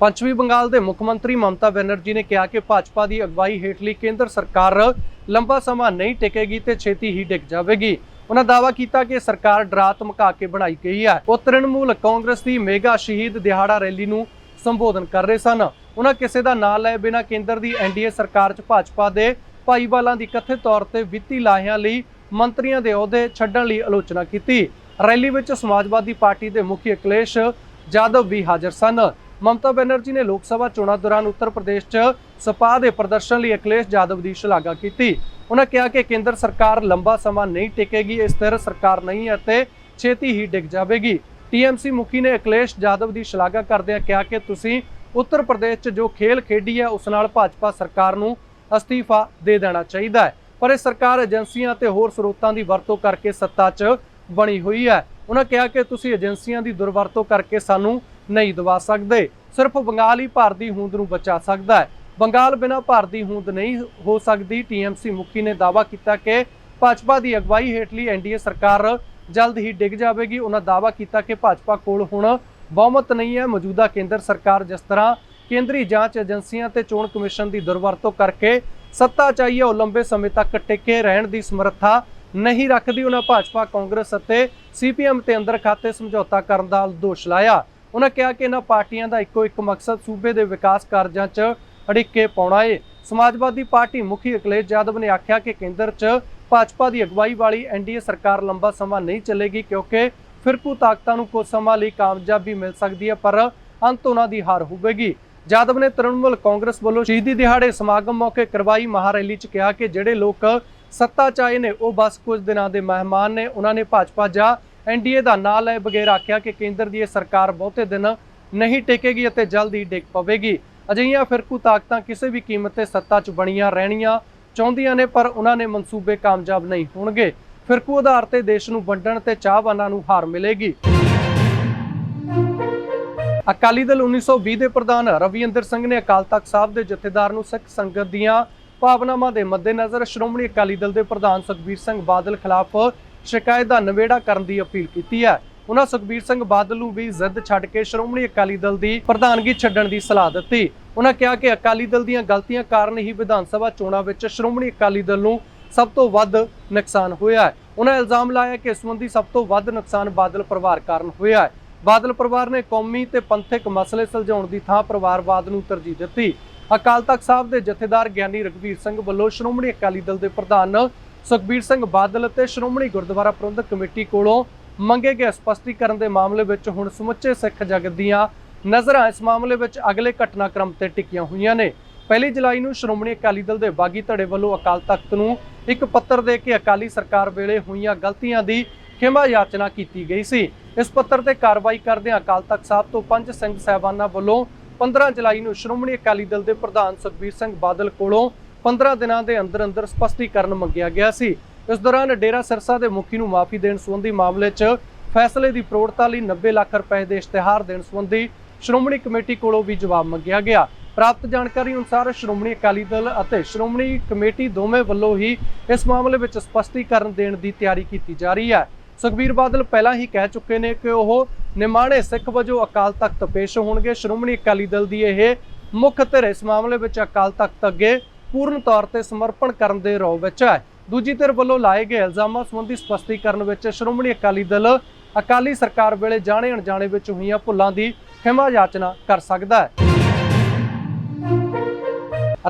ਪੱਛਮੀ ਬੰਗਾਲ ਦੇ ਮੁੱਖ ਮੰਤਰੀ ਮਮਤਾ ਬੈਨਰਜੀ ਨੇ ਕਿਹਾ ਕਿ ਭਾਜਪਾ ਦੀ ਅਗਵਾਈ ਹੇਠਲੀ ਕੇਂਦਰ ਸਰਕਾਰ ਲੰਬਾ ਸਮਾਂ ਨਹੀਂ ਟਿਕੇਗੀ ਤੇ ਛੇਤੀ ਹੀ ਡਿੱਗ ਜਾਵੇਗੀ। ਉਹਨਾਂ ਦਾਅਵਾ ਕੀਤਾ ਕਿ ਸਰਕਾਰ ਡਰਾ ਧਮਕਾ ਕੇ ਬਣਾਈ ਗਈ ਹੈ। ਉਹ ਤ੍ਰਿਣਮੂਲ ਕਾਂਗਰਸ ਦੀ ਮੇਗਾ ਸ਼ਹੀਦ ਦਿਹਾੜਾ ਰੈਲੀ ਨੂੰ ਸੰਬੋਧਨ ਕਰ ਰਹੇ ਸਨ। ਉਹਨਾਂ ਕਿਸੇ ਦਾ ਨਾਂ ਲਏ ਬਿਨਾਂ ਕੇਂਦਰ ਦੀ ਐਨਡੀਏ ਸਰਕਾਰ 'ਚ ਭਾਜਪਾ ਦੇ ਭਾਈਵਾਲਾਂ ਦੀ ਕਥਿਤ ਤੌਰ ਤੇ ਵਿੱਤੀ ਲਾਹਿਆਂ ਲਈ ਮੰਤਰੀਆਂ ਦੇ ਅਹੁਦੇ ਛੱਡਣ ਲਈ ਆਲੋਚਨਾ ਕੀਤੀ। ਰੈਲੀ ਵਿੱਚ ਸਮਾਜਵਾਦੀ ਪਾਰਟੀ ਦੇ ਮੁਖੀ ਅਖਿਲੇਸ਼ ਜਾਦਵ ਵੀ ਹਾਜ਼ਰ ਸਨ। ਮਮਤਾ ਬੈਨਰਜੀ ਨੇ ਲੋਕ ਸਭਾ ਚੋਣਾਂ ਦੌਰਾਨ ਉੱਤਰ ਪ੍ਰਦੇਸ਼ 'ਚ ਸਪਾ ਦੇ ਪ੍ਰਦਰਸ਼ਨ ਲਈ ਅਖਿਲੇਸ਼ ਜਾਦਵ ਦੀ ਸ਼ਲਾਘਾ ਕੀਤੀ। ਉਹਨਾਂ ਕਿਹਾ ਕਿ ਕੇਂਦਰ ਸਰਕਾਰ ਲੰਬਾ ਸਮਾਂ ਨਹੀਂ ਟਿਕੇਗੀ, ਇਸ ਤਰ੍ਹਾਂ ਸਰਕਾਰ ਨਹੀਂ ਅਤੇ ਛੇਤੀ ਹੀ ਡਿੱਗ ਜਾਵੇਗੀ। ਟੀਐਮਸੀ ਮੁਖੀ ਨੇ ਅਖਿਲੇਸ਼ ਜਾਦਵ ਦੀ ਸ਼ਲਾਘਾ ਕਰਦਿਆਂ ਕਿਹਾ ਕਿ ਤੁਸੀਂ ਉੱਤਰ ਪ੍ਰਦੇਸ਼ 'ਚ ਜੋ ਖੇਲ ਖੇਡੀ ਹੈ, ਉਸ ਨਾਲ ਭਾਜਪਾ ਸਰਕਾਰ ਨੂੰ ਅਸਤੀਫਾ ਦੇ ਦੇਣਾ ਚਾਹੀਦਾ ਹੈ। ਪਰ ਇਹ ਸਰਕਾਰ ਏਜੰਸੀਆਂ ਅਤੇ ਹੋਰ ਸਰੋਤਾਂ ਦੀ ਵਰਤੋਂ ਕਰਕੇ ਸੱਤਾ 'ਚ ਬਣੀ ਹੋਈ ਹੈ। ਉਹਨਾਂ ਕਿਹਾ ਕਿ ਤੁਸੀਂ ਏਜੰਸੀਆਂ ਦੀ ਦੁਰਵਰਤੋਂ ਕਰਕੇ ਸਾਨੂੰ ਨਹੀਂ ਦਵਾ ਸਕਦੇ। ਸਿਰਫ ਬੰਗਾਲ ਹੀ ਭਾਰਤ ਦੀ ਹੋਂਦ ਨੂੰ ਬਚਾ ਸਕਦਾ ਹੈ। ਬੰਗਾਲ ਬਿਨਾਂ ਭਾਰਤੀ ਹੋਂਦ ਨਹੀਂ ਹੋ ਸਕਦੀ। ਟੀਐਮਸੀ ਮੁਖੀ ਨੇ ਦਾਅਵਾ ਕੀਤਾ ਕਿ ਭਾਜਪਾ ਦੀ ਅਗਵਾਈ ਹੇਠਲੀ ਐਨਡੀਏ ਸਰਕਾਰ ਜਲਦ ਹੀ ਡਿੱਗ ਜਾਵੇਗੀ। ਉਹਨਾਂ ਦਾਅਵਾ ਕੀਤਾ ਕਿ ਭਾਜਪਾ ਕੋਲ ਹੁਣ ਬਹੁਮਤ ਨਹੀਂ ਹੈ। ਮੌਜੂਦਾ ਕੇਂਦਰ ਸਰਕਾਰ ਜਿਸ ਤਰ੍ਹਾਂ ਕੇਂਦਰੀ ਜਾਂਚ ਏਜੰਸੀਆਂ ਤੇ ਚੋਣ ਕਮਿਸ਼ਨ ਦੀ ਦੁਰਵਰਤੋਂ ਕਰਕੇ ਸੱਤਾ ਚਾਹੀਏ ਉਹ ਲੰਬੇ ਸਮੇਂ ਤੱਕ ਟਿਕੇ ਰਹਿਣ ਦੀ ਸਮਰੱਥਾ ਨਹੀਂ ਰੱਖਦੀ। ਉਹਨਾਂ ਭਾਜਪਾ ਕਾਂਗਰਸ ਅਤੇ ਸੀਪੀਐਮ ਤੇ ਅੰਦਰ ਖਾਤੇ ਸਮਝੌਤਾ ਕਰਨ ਦਾ ਦੋਸ਼ ਲਾਇਆ। ਉਹਨਾਂ ਕਿਹਾ ਕਿ ਇਹਨਾਂ ਪਾਰਟੀਆਂ ਦਾ ਇੱਕੋ ਇੱਕ ਮਕਸਦ ਸੂਬੇ ਦੇ ਵਿਕਾਸ ਕਾਰਜਾਂ 'ਚ ਅੜਿੱਕੇ ਪਾਉਣਾ ਏ। ਸਮਾਜਵਾਦੀ ਪਾਰਟੀ ਮੁਖੀ ਅਖਿਲੇਸ਼ ਯਾਦਵ ਨੇ ਆਖਿਆ ਕਿ ਕੇਂਦਰ 'ਚ ਭਾਜਪਾ ਦੀ ਅਗਵਾਈ ਵਾਲੀ ਐਨਡੀਏ ਸਰਕਾਰ ਲੰਬਾ ਸਮਾਂ ਨਹੀਂ ਚੱਲੇਗੀ ਕਿਉਂਕਿ ਫਿਰਕੂ ਤਾਕਤਾਂ ਨੂੰ ਕੁਝ ਸਮਾਂ ਲਈ ਕਾਮਯਾਬੀ ਮਿਲ ਸਕਦੀ ਹੈ, ਪਰ ਅੰਤ ਉਹਨਾਂ ਦੀ ਹਾਰ ਹੋਵੇਗੀ। ਜਾਦਵ ਨੇ ਤ੍ਰਿਣਮੂਲ ਕਾਂਗਰਸ ਵੱਲੋਂ ਸ਼ਹੀਦੀ ਦਿਹਾੜੇ ਸਮਾਗਮ ਮੌਕੇ ਕਰਵਾਈ ਮਹਾਰੈਲੀ 'ਚ ਕਿਹਾ ਕਿ ਜਿਹੜੇ ਲੋਕ ਸੱਤਾ 'ਚ ਆਏ ਨੇ, ਉਹ ਬਸ ਕੁਝ ਦਿਨਾਂ ਦੇ ਮਹਿਮਾਨ ਨੇ ਉਹਨਾਂ ਨੇ ਭਾਜਪਾ ਜਾਂ ਐਨਡੀਏ ਦਾ ਨਾਂ ਲਏ ਬਗੈਰ ਆਖਿਆ ਕਿ ਕੇਂਦਰ ਦੀ ਇਹ ਸਰਕਾਰ ਬਹੁਤੇ ਦਿਨ ਨਹੀਂ ਟਿਕੇਗੀ ਅਤੇ ਜਲਦ ਹੀ ਡਿੱਗ ਪਵੇਗੀ। ਅਜਿਹੀਆਂ ਫਿਰਕੂ ਤਾਕਤਾਂ ਕਿਸੇ ਵੀ ਕੀਮਤ ਤੇ ਸੱਤਾ 'ਚ ਬਣੀਆਂ ਰਹਿਣੀਆਂ ਚਾਹੁੰਦੀਆਂ ਨੇ, ਪਰ ਉਹਨਾਂ ਨੇ ਮਨਸੂਬੇ ਕਾਮਯਾਬ ਨਹੀਂ ਹੋਣਗੇ। ਫਿਰਕੂ ਆਧਾਰ ਤੇ ਦੇਸ਼ ਨੂੰ ਵੰਡਣ ਤੇ ਚਾਹਵਾਨਾਂ ਨੂੰ ਹਾਰ ਮਿਲੇਗੀ। ਅਕਾਲੀ ਦਲ 1920 ਦੇ ਪ੍ਰਧਾਨ ਰਵਿੰਦਰ ਸਿੰਘ ਨੇ ਅਕਾਲ ਤਖਤ ਸਾਹਿਬ ਦੇ ਜਥੇਦਾਰ ਨੂੰ ਸਿੱਖ ਸੰਗਤ ਦੀਆਂ ਭਾਵਨਾਵਾਂ ਦੇ ਮੱਦੇਨਜ਼ਰ ਸ਼੍ਰੋਮਣੀ ਅਕਾਲੀ ਦਲ ਦੇ ਪ੍ਰਧਾਨ ਸੁਖਬੀਰ ਸਿੰਘ ਬਾਦਲ ਖਿਲਾਫ ਸ਼ਿਕਾਇਤ ਦਾ ਨਿਬੇੜਾ ਕਰਨ ਦੀ ਅਪੀਲ ਕੀਤੀ ਹੈ। ਉਹਨਾਂ ਸੁਖਬੀਰ ਸਿੰਘ ਬਾਦਲ ਨੂੰ ਵੀ ਜ਼ਿੱਦ ਛੱਡ ਕੇ ਸ਼੍ਰੋਮਣੀ ਅਕਾਲੀ ਦਲ ਦੀ ਪ੍ਰਧਾਨਗੀ ਛੱਡਣ ਦੀ ਸਲਾਹ ਦਿੱਤੀ। ਉਹਨਾਂ ਕਿਹਾ ਕਿ ਅਕਾਲੀ ਦਲ ਦੀਆਂ ਗਲਤੀਆਂ ਕਾਰਨ ਹੀ ਵਿਧਾਨ ਸਭਾ ਚੋਣਾਂ ਵਿੱਚ ਸ਼੍ਰੋਮਣੀ ਅਕਾਲੀ ਦਲ ਨੂੰ ਸਭ ਤੋਂ ਵੱਧ ਨੁਕਸਾਨ ਹੋਇਆ ਹੈ। ਉਹਨਾਂ ਇਲਜ਼ਾਮ ਲਾਇਆ ਕਿ ਇਸ ਸੰਬੰਧੀ ਸਭ ਤੋਂ ਵੱਧ ਨੁਕਸਾਨ ਬਾਦਲ ਪਰਿਵਾਰ ਕਾਰਨ ਹੋਇਆ ਹੈ। ਬਾਦਲ ਪਰਿਵਾਰ ਨੇ ਕੌਮੀ ਤੇ ਪੰਥਕ ਮਸਲੇ ਸੁਲਝਾਉਣ ਦੀ ਥਾਂ ਪਰਿਵਾਰਵਾਦ ਨੂੰ ਤਰਜੀਹ ਦਿੱਤੀ। ਅਕਾਲ ਤਖਤ ਸਾਹਿਬ ਦੇ ਜਥੇਦਾਰ ਗਿਆਨੀ ਰਘਵੀਰ ਸਿੰਘ ਵੱਲੋਂ ਸ਼੍ਰੋਮਣੀ ਅਕਾਲੀ ਦਲ ਦੇ ਪ੍ਰਧਾਨ ਸੁਖਬੀਰ ਸਿੰਘ ਬਾਦਲ ਅਤੇ ਸ਼੍ਰੋਮਣੀ ਗੁਰਦੁਆਰਾ ਪ੍ਰਬੰਧਕ ਕਮੇਟੀ ਕੋਲੋਂ ਮੰਗੇ ਗਏ ਸਪਸ਼ਟੀਕਰਨ ਦੇ ਮਾਮਲੇ ਵਿੱਚ ਹੁਣ ਸਮੁੱਚੇ ਸਿੱਖ ਜਗਤ ਦੀਆਂ ਨਜ਼ਰਾਂ ਇਸ ਮਾਮਲੇ ਵਿੱਚ ਅਗਲੇ ਘਟਨਾਕ੍ਰਮ ਤੇ ਟਿਕੀਆਂ ਹੋਈਆਂ ਨੇ। ਪਹਿਲੀ ਜੁਲਾਈ ਨੂੰ ਸ਼੍ਰੋਮਣੀ ਅਕਾਲੀ ਦਲ ਦੇ ਬਾਗੀ ਧੜੇ ਵੱਲੋਂ ਅਕਾਲ ਤਖਤ ਨੂੰ ਇੱਕ ਪੱਤਰ ਦੇ ਕੇ ਅਕਾਲੀ ਸਰਕਾਰ ਵੇਲੇ ਹੋਈਆਂ ਗਲਤੀਆਂ ਦੀ ਖਿਮਾ ਯਾਚਨਾ ਕੀਤੀ ਗਈ ਸੀ। ਇਸ ਪੱਤਰ ਤੇ ਕਾਰਵਾਈ ਕਰਦਿਆਂ ਅਕਾਲ ਤਖਤ ਸਾਹਿਬ ਤੋਂ ਪੰਜ ਸਿੰਘ ਸਾਹਿਬਾਨਾਂ ਵੱਲੋਂ 15 ਜੁਲਾਈ ਨੂੰ ਸ਼੍ਰੋਮਣੀ ਅਕਾਲੀ ਦਲ ਦੇ ਪ੍ਰਧਾਨ ਸੁਖਬੀਰ ਸਿੰਘ ਬਾਦਲ ਕੋਲੋਂ 15 ਦਿਨਾਂ ਦੇ ਅੰਦਰ ਅੰਦਰ ਸਪਸ਼ਟੀਕਰਨ ਮੰਗਿਆ ਗਿਆ ਸੀ। ਇਸ ਦੌਰਾਨ ਡੇਰਾ ਸਿਰਸਾ ਦੇ ਮੁਖੀ ਨੂੰ ਮਾਫੀ ਦੇਣ ਸੰਬੰਧੀ ਮਾਮਲੇ 'ਚ ਫੈਸਲੇ ਦੀ ਪ੍ਰੋੜਤਾ ਲਈ 90 ਲੱਖ ਰੁਪਏ ਦੇ ਇਸ਼ਤਿਹਾਰ ਦੇਣ ਸੰਬੰਧੀ ਸ਼੍ਰੋਮਣੀ ਕਮੇਟੀ ਕੋਲੋਂ ਵੀ ਜਵਾਬ ਮੰਗਿਆ ਗਿਆ। ਪ੍ਰਾਪਤ ਜਾਣਕਾਰੀ ਅਨੁਸਾਰ ਸ਼੍ਰੋਮਣੀ ਅਕਾਲੀ ਦਲ ਅਤੇ ਸ਼੍ਰੋਮਣੀ ਕਮੇਟੀ ਦੋਵੇਂ ਵੱਲੋਂ ਹੀ ਇਸ ਮਾਮਲੇ ਵਿੱਚ ਸਪਸ਼ਟੀਕਰਨ ਦੇਣ ਦੀ ਤਿਆਰੀ ਕੀਤੀ ਜਾ ਰਹੀ ਹੈ। ਸੁਖਬੀਰ ਬਾਦਲ ਪਹਿਲਾਂ ਹੀ ਕਹਿ ਚੁੱਕੇ ਨੇ ਕਿ ਉਹ ਨਿਮਾਣੇ ਸਿੱਖ ਵਜੋਂ ਅਕਾਲ ਤਖਤ ਪੇਸ਼ ਹੋਣਗੇ। ਸ਼੍ਰੋਮਣੀ ਅਕਾਲੀ ਦਲ ਦੀ ਇਹ ਮੁੱਖ ਧਿਰ ਇਸ ਮਾਮਲੇ ਵਿੱਚ ਅਕਾਲ ਤਖਤ ਅੱਗੇ ਪੂਰਨ ਤੌਰ ਤੇ ਸਮਰਪਣ ਕਰਨ ਦੇ ਰੌ ਵਿੱਚ ਹੈ। ਦੂਜੀ ਧਿਰ ਵੱਲੋਂ ਲਾਏ ਗਏ ਇਲਜ਼ਾਮਾਂ ਸੰਬੰਧੀ ਸਪਸ਼ਟੀਕਰਨ ਵਿੱਚ ਸ਼੍ਰੋਮਣੀ ਅਕਾਲੀ ਦਲ ਅਕਾਲੀ ਸਰਕਾਰ ਵੇਲੇ ਜਾਣੇ ਅਣਜਾਣੇ ਵਿੱਚ ਹੋਈਆਂ ਭੁੱਲਾਂ ਦੀ ਖਿਮਾ ਯਾਚਨਾ ਕਰ ਸਕਦਾ ਹੈ।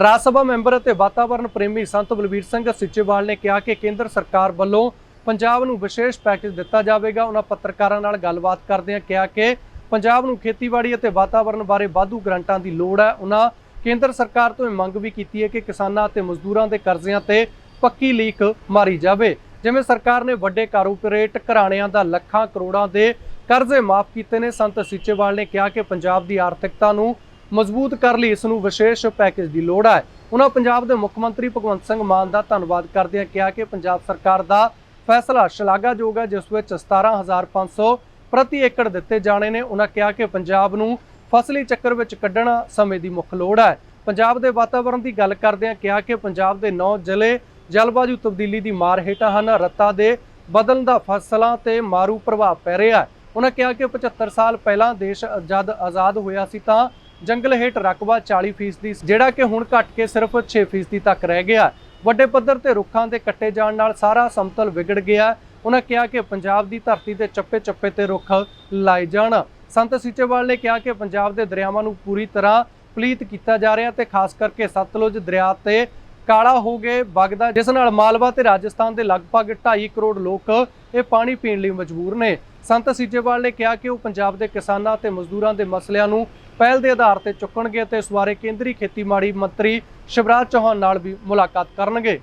ਰਾਜ ਸਭਾ ਮੈਂਬਰ ਅਤੇ ਵਾਤਾਵਰਣ ਪ੍ਰੇਮੀ ਸੰਤ ਬਲਬੀਰ ਸਿੰਘ ਸਿੱਚੇਵਾਲ ਨੇ ਕਿਹਾ ਕਿ ਕੇਂਦਰ ਸਰਕਾਰ ਵੱਲੋਂ ਪੰਜਾਬ ਨੂੰ ਵਿਸ਼ੇਸ਼ ਪੈਕੇਜ ਦਿੱਤਾ ਜਾਵੇਗਾ। ਉਹਨਾਂ ਪੱਤਰਕਾਰਾਂ ਨਾਲ ਗੱਲਬਾਤ ਕਰਦਿਆਂ ਕਿਹਾ ਕਿ ਪੰਜਾਬ ਨੂੰ ਖੇਤੀਬਾੜੀ ਅਤੇ ਵਾਤਾਵਰਣ ਬਾਰੇ ਵਾਧੂ ਗ੍ਰਾਂਟਾਂ ਦੀ ਲੋੜ ਹੈ। ਉਹਨਾਂ ਕੇਂਦਰ ਸਰਕਾਰ ਤੋਂ ਇਹ ਮੰਗ ਵੀ ਕੀਤੀ ਹੈ ਕਿ ਕਿਸਾਨਾਂ ਅਤੇ ਮਜ਼ਦੂਰਾਂ ਦੇ ਕਰਜ਼ਿਆਂ ਤੇ ਪੱਕੀ ਲੀਕ ਮਾਰੀ ਜਾਵੇ। ਜਿਵੇਂ ਸਰਕਾਰ ਨੇ ਵੱਡੇ ਕਾਰਪੋਰੇਟ ਘਰਾਣਿਆਂ ਦਾ ਲੱਖਾਂ ਕਰੋੜਾਂ ਦੇ ਕਰਜ਼ੇ ਮਾਫ ਕੀਤੇ ਨੇ, ਸੰਤ ਸੀਚੇਵਾਲ ਨੇ ਕਿਹਾ ਕਿ ਪੰਜਾਬ ਦੀ ਆਰਥਿਕਤਾ ਨੂੰ ਮਜ਼ਬੂਤ ਕਰਨ ਲਈ ਇਸ ਨੂੰ ਵਿਸ਼ੇਸ਼ ਪੈਕੇਜ ਦੀ ਲੋੜ ਹੈ। ਉਹਨਾਂ ਪੰਜਾਬ ਦੇ ਮੁੱਖ ਮੰਤਰੀ ਭਗਵੰਤ ਸਿੰਘ ਮਾਨ ਦਾ ਧੰਨਵਾਦ ਕਰਦਿਆਂ ਕਿਹਾ ਕਿ ਪੰਜਾਬ ਸਰਕਾਰ ਦਾ ਫੈਸਲਾ ਸ਼ਲਾਘਾਯੋਗ ਹੈ, ਜਿਸ ਵਿੱਚ 17500 ਪ੍ਰਤੀ ਏਕੜ ਦਿੱਤੇ ਜਾਣੇ ਨੇ। ਉਹਨਾਂ ਕਿਹਾ ਕਿ ਪੰਜਾਬ ਨੂੰ ਫਸਲੀ ਚੱਕਰ ਵਿੱਚ ਕੱਢਣਾ ਸਮੇਂ ਦੀ ਮੁੱਖ ਲੋੜ ਹੈ। ਪੰਜਾਬ ਦੇ ਵਾਤਾਵਰਣ ਦੀ ਗੱਲ ਕਰਦਿਆਂ ਕਿਹਾ ਕਿ ਪੰਜਾਬ ਦੇ 9 ਜ਼ਿਲ੍ਹੇ ਜਲਵਾਯੂ ਤਬਦੀਲੀ ਦੀ ਮਾਰ ਹੇਠਾਂ ਹਨ। ਰਤਾ ਦੇ ਬਦਲਣ ਦਾ ਫਸਲਾਂ ਤੇ ਮਾਰੂ ਪ੍ਰਭਾਵ ਪੈ ਰਿਹਾ ਹੈ। ਉਹਨਾਂ ਕਿਹਾ ਕਿ 75 ਸਾਲ ਪਹਿਲਾਂ ਦੇਸ਼ ਜਦ ਆਜ਼ਾਦ ਹੋਇਆ ਸੀ ਤਾਂ ਜੰਗਲ ਹੇਠ ਰਕਬਾ 40% ਜਿਹੜਾ ਕਿ ਹੁਣ ਘਟ ਕੇ ਸਿਰਫ 6% ਤੱਕ ਰਹਿ ਗਿਆ ਵੱਡੇ ਪੱਧਰ ਤੇ ਰੁੱਖਾਂ ਦੇ ਕੱਟੇ ਜਾਣ ਨਾਲ ਸਾਰਾ ਸਮਤਲ ਵਿਗੜ ਗਿਆ ਉਹਨਾਂ ਕਿਹਾ ਕਿ ਪੰਜਾਬ ਦੀ ਧਰਤੀ ਤੇ ਚੱਪੇ-ਚੱਪੇ ਤੇ ਰੁੱਖ ਲਾਏ ਜਾਣ। ਸੰਤ ਸੀਚੇਵਾਲ ਨੇ ਕਿਹਾ ਕਿ ਪੰਜਾਬ ਦੇ ਦਰਿਆਵਾਂ ਨੂੰ ਪੂਰੀ ਤਰ੍ਹਾਂ ਪਲੀਤ ਕੀਤਾ ਜਾ ਰਿਹਾ ਤੇ ਖਾਸ ਕਰਕੇ ਸਤਲੁਜ ਦਰਿਆ ਤੇ ਕਾਲਾ ਹੋ ਗਏ ਵਗਦਾ, ਜਿਸ ਨਾਲ ਮਾਲਵਾ ਤੇ ਰਾਜਸਥਾਨ ਦੇ ਲਗਭਗ 2.5 ਕਰੋੜ ਲੋਕ ਇਹ ਪਾਣੀ ਪੀਣ ਲਈ ਮਜਬੂਰ ਨੇ। ਸੰਤ ਸੀਚੇਵਾਲ ਨੇ ਕਿਹਾ ਕਿ ਉਹ ਪੰਜਾਬ ਦੇ ਕਿਸਾਨਾਂ ਤੇ ਮਜ਼ਦੂਰਾਂ ਦੇ ਮਸਲਿਆਂ ਨੂੰ ਪਹਿਲ ਦੇ ਆਧਾਰ ਤੇ ਚੁੱਕਣਗੇ ਤੇ ਇਸ ਬਾਰੇ ਕੇਂਦਰੀ ਖੇਤੀਬਾੜੀ ਮੰਤਰੀ ਸ਼ਿਵਰਾਜ ਚੌਹਾਨ ਨਾਲ ਵੀ ਮੁਲਾਕਾਤ ਕਰਨਗੇ।